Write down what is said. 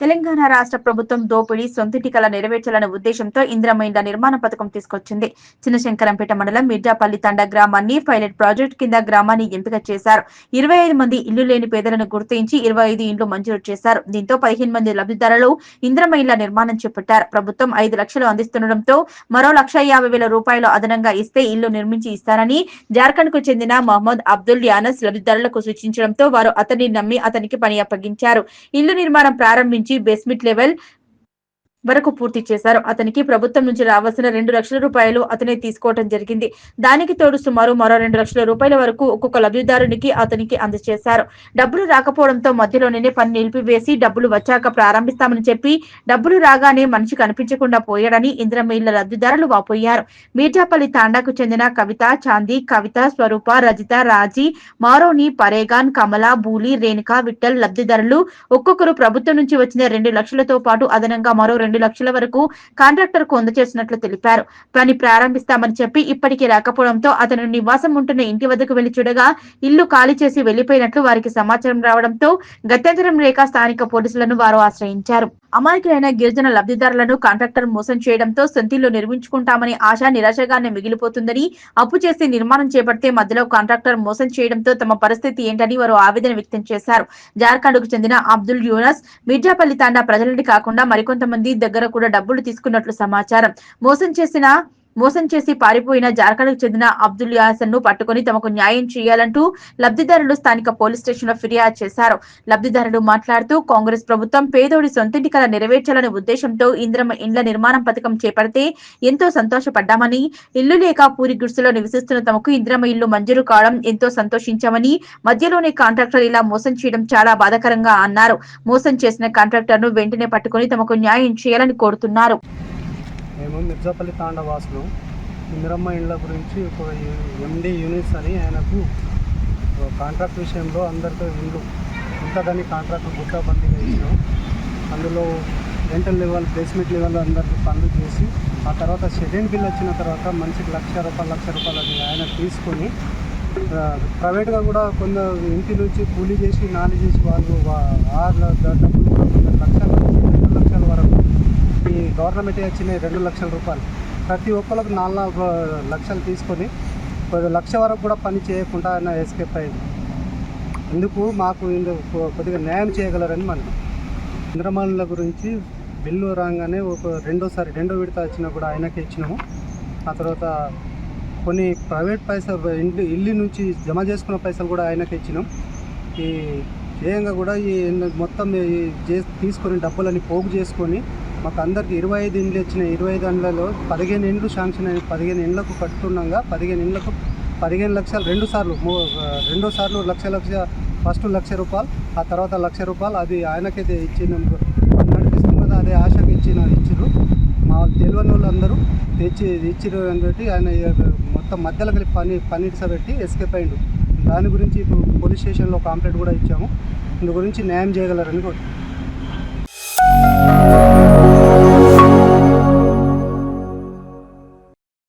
తెలంగాణ రాష్ట్ర ప్రభుత్వం దోపిడీ సొంతింటి కల నెరవేర్చాలనే ఉద్దేశంతో ఇందిరమ్మ నిర్మాణ పథకం తీసుకొచ్చింది. చిన్నశంకరంపేట మండలం మిర్జాపల్లి తండ గ్రామాన్ని పైలట్ ప్రాజెక్ట్ కింద గ్రామాన్ని ఎంపిక చేశారు. ఇరవై ఐదు మంది ఇల్లు లేని పేదలను గుర్తించి ఇరవై ఐదు ఇండ్లు మంజూరు చేశారు. దీంతో పదిహేను మంది లబ్ధిదారులు ఇంద్రమైండ్ల నిర్మాణం చేపట్టారు. ప్రభుత్వం ఐదు లక్షలు అందిస్తుండటంతో మరో లక్ష యాభై వేల రూపాయలు అదనంగా ఇస్తే ఇల్లు నిర్మించి ఇస్తారని జార్ఖండ్కు చెందిన మహమ్మద్ అబ్దుల్ యానస్ లబ్ధిదారులకు సూచించడంతో వారు అతన్ని నమ్మి అతనికి పని అప్పగించారు. ఇల్లు నిర్మాణం ప్రారంభించి బేస్మెంట్ లెవెల్ వరకు పూర్తి చేశారు. అతనికి ప్రభుత్వం నుంచి రావాల్సిన రెండు లక్షల రూపాయలు అతనే తీసుకోవడం జరిగింది. దానికి తోడు సుమారు మరో రెండు లక్షల రూపాయల వరకు ఒక్కొక్క లబ్ధిదారునికి అతనికి అందజేశారు. డబ్బులు రాకపోవడంతో మధ్యలోనే పని నిలిపివేసి డబ్బులు వచ్చాక ప్రారంభిస్తామని చెప్పి డబ్బులు రాగానే మనిషి కనిపించకుండా పోయాడని ఇంద్రమ్మ లబ్ధిదారులు వాపోయారు. మీర్జాపల్లి తాండాకు చెందిన కవిత చాంది కవిత స్వరూప రజిత రాజీ మారోని పరేగాన్ కమల బూలి రేణుక విఠల్ లబ్ధిదారులు ఒక్కొక్కరు ప్రభుత్వం నుంచి వచ్చిన రెండు లక్షలతో పాటు అదనంగా మరో రెండు లక్షల వరకు కాంట్రాక్టర్కు అందజేసినట్లు తెలిపారు. పని ప్రారంభిస్తామని చెప్పి ఇప్పటికీ రాకపోవడంతో అతను నివాసం ఉంటున్న ఇంటి వద్దకు వెళ్ళి చూడగా ఇల్లు ఖాళీ చేసి వెళ్ళిపోయినట్లు వారికి సమాచారం రావడంతో గత్యంతరం లేక స్థానిక పోలీసులను వారు ఆశ్రయించారు. అమాయకులైన గిరిజన లబ్ధిదారులను కాంట్రాక్టర్ మోసం చేయడంతో సొంతిల్లు నిర్మించుకుంటామని ఆశ నిరాశగానే మిగిలిపోతుందని అప్పు చేసి నిర్మాణం చేపడితే మధ్యలో కాంట్రాక్టర్ మోసం చేయడంతో తమ పరిస్థితి ఏంటని వారు ఆవేదన వ్యక్తం చేశారు. జార్ఖండ్కు చెందిన అబ్దుల్ యూనస్ మిర్జాపల్లి తాండా ప్రజలని కాకుండా మరికొంతమంది దగ్గర కూడా డబ్బులు తీసుకున్నట్లు సమాచారం. మోసం చేసిన మోసం చేసి పారిపోయిన జార్ఖండ్కు చెందిన అబ్దుల్ యాసన్ను పట్టుకుని తమకు న్యాయం చేయాలంటూ లబ్ధిదారులు స్థానిక పోలీస్ స్టేషన్లో ఫిర్యాదు చేశారు. లబ్ధిదారులు మాట్లాడుతూ కాంగ్రెస్ ప్రభుత్వం పేదోడి సొంతింటి కల నెరవేర్చాలనే ఉద్దేశంతో ఇంద్రమ ఇండ్ల నిర్మాణం పథకం చేపడితే ఎంతో సంతోషపడ్డామని ఇల్లు లేక పూరి గుడిసెలో నివసిస్తున్న తమకు ఇంద్రమ ఇల్లు మంజూరు కావడం ఎంతో సంతోషించామని మధ్యలోనే కాంట్రాక్టర్ ఇలా మోసం చేయడం చాలా బాధాకరంగా అన్నారు. మోసం చేసిన కాంట్రాక్టర్ను వెంటనే పట్టుకుని తమకు న్యాయం చేయాలని కోరుతున్నారు. మేము మిర్జాపల్లి తాండ వాసులు ఇందిరమ్మ ఇండ్ల గురించి ఒక ఎండి యూనిట్స్ అని ఆయనకు కాంట్రాక్ట్ విషయంలో అందరితో ఇండ్లు ఉంటుందని కాంట్రాక్ట్ గుట్టబందీగా ఇచ్చినాం అందులో రెంటల్ లెవెల్ బేస్మెంట్ లెవెల్ అందరికీ పనులు చేసి ఆ తర్వాత సెకండ్ బిల్ వచ్చిన తర్వాత మనిషికి లక్ష రూపాయలు లక్ష రూపాయలు అది ఆయన తీసుకొని ప్రైవేట్గా కూడా కొందరు ఇంటి నుంచి కూలీ చేసి నాలి చేసి వాళ్ళు వా- ఆ డబ్బులు లక్షలు నుంచి రెండు లక్షల వరకు ఈ గవర్నమెంట్ ఇచ్చిన రెండు లక్షల రూపాయలు. ప్రతి ఒక్కరికి నాలుగు నాలుగు లక్షలు తీసుకొని కొద్ది లక్ష వరకు కూడా పని చేయకుండా ఆయన ఎస్కేప్ అయ్యింది ఎందుకు మాకు ఇందు కొ- కొద్దిగా న్యాయం చేయగలరని మనం. ఇంద్రమానుల గురించి బిల్లు రాగానే ఒక రెండోసారి రెండో విడత వచ్చినా కూడా ఆయనకే ఇచ్చినాము. ఆ తర్వాత కొన్ని ప్రైవేట్ పైసలు ఇంటి ఇల్లు నుంచి జమ చేసుకున్న పైసలు కూడా ఆయనకే ఇచ్చినాం. ఈ చేయంగా కూడా ఈ మొత్తం తీసుకొని డబ్బులని పోగు చేసుకొని మాకు అందరికి ఇరవై ఐదు ఇండ్లు ఇచ్చిన ఇరవై ఐదు ఇండ్లలో పదిహేను ఇండ్లు శాంక్షన్ అయిన పదిహేను ఇండ్లకు కట్టుతుండగా పదిహేను ఇండ్లకు పదిహేను లక్షలు రెండు సార్లు మూ- రెండో సార్లు లక్ష లక్ష ఫస్ట్ లక్ష రూపాయలు ఆ తర్వాత లక్ష రూపాయలు. అది ఆయనకైతే ఇచ్చిన నడిపిస్తుంది కదా అదే ఆశకు ఇచ్చిన ఇచ్చారు మా వాళ్ళు తెలియని వాళ్ళు అందరూ తెచ్చి ఇచ్చిరు అని పెట్టి ఆయన మొత్తం మధ్యలో కలిపి పని పని పెట్టి ఎస్కేప్ అయిండు. దాని గురించి ఇప్పుడు పోలీస్ స్టేషన్లో కాంప్లైంట్ కూడా ఇచ్చాము. ఇందు గురించి న్యాయం చేయగలరని కోరుతున్నాను